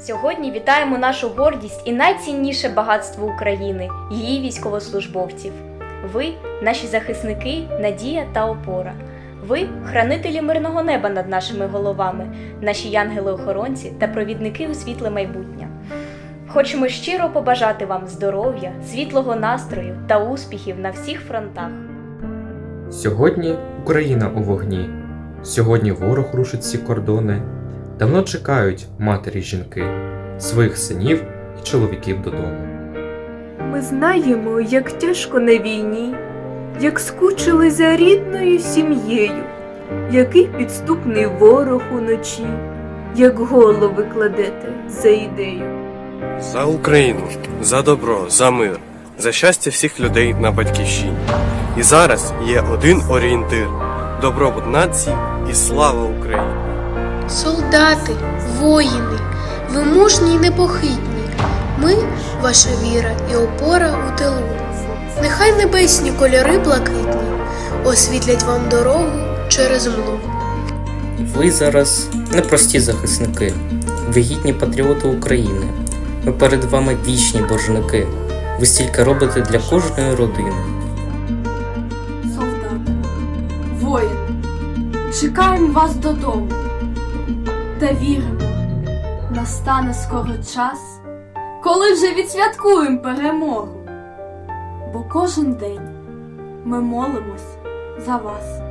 Сьогодні вітаємо нашу гордість і найцінніше багатство України її військовослужбовців. Ви наші захисники, надія та опора. Ви хранителі мирного неба над нашими головами, наші янгели-охоронці та провідники у світле майбутнє. Хочемо щиро побажати вам здоров'я, світлого настрою та успіхів на всіх фронтах. Сьогодні Україна у вогні. Сьогодні ворог рушить всі кордони. Давно чекають матері жінки, своїх синів і чоловіків додому. Ми знаємо, як тяжко на війні, як скучили за рідною сім'єю, який підступний ворог уночі, як голови кладете за ідею. За Україну, за добро, за мир, за щастя всіх людей на батьківщині. І зараз є один орієнтир добробут нації і слава Україні. Солдати, воїни, ви мужні й непохитні. Ми ваша віра і опора у тилу. Нехай небесні кольори блакитні освітлять вам дорогу через млу. Ви зараз непрості захисники, ви гідні патріоти України. Ми перед вами вічні боржники. Ви стільки робите для кожної родини. солдати, воїни, чекаємо вас додому та віримо, настане скоро час, коли вже відсвяткуємо перемогу. Бо кожен день ми молимось за вас.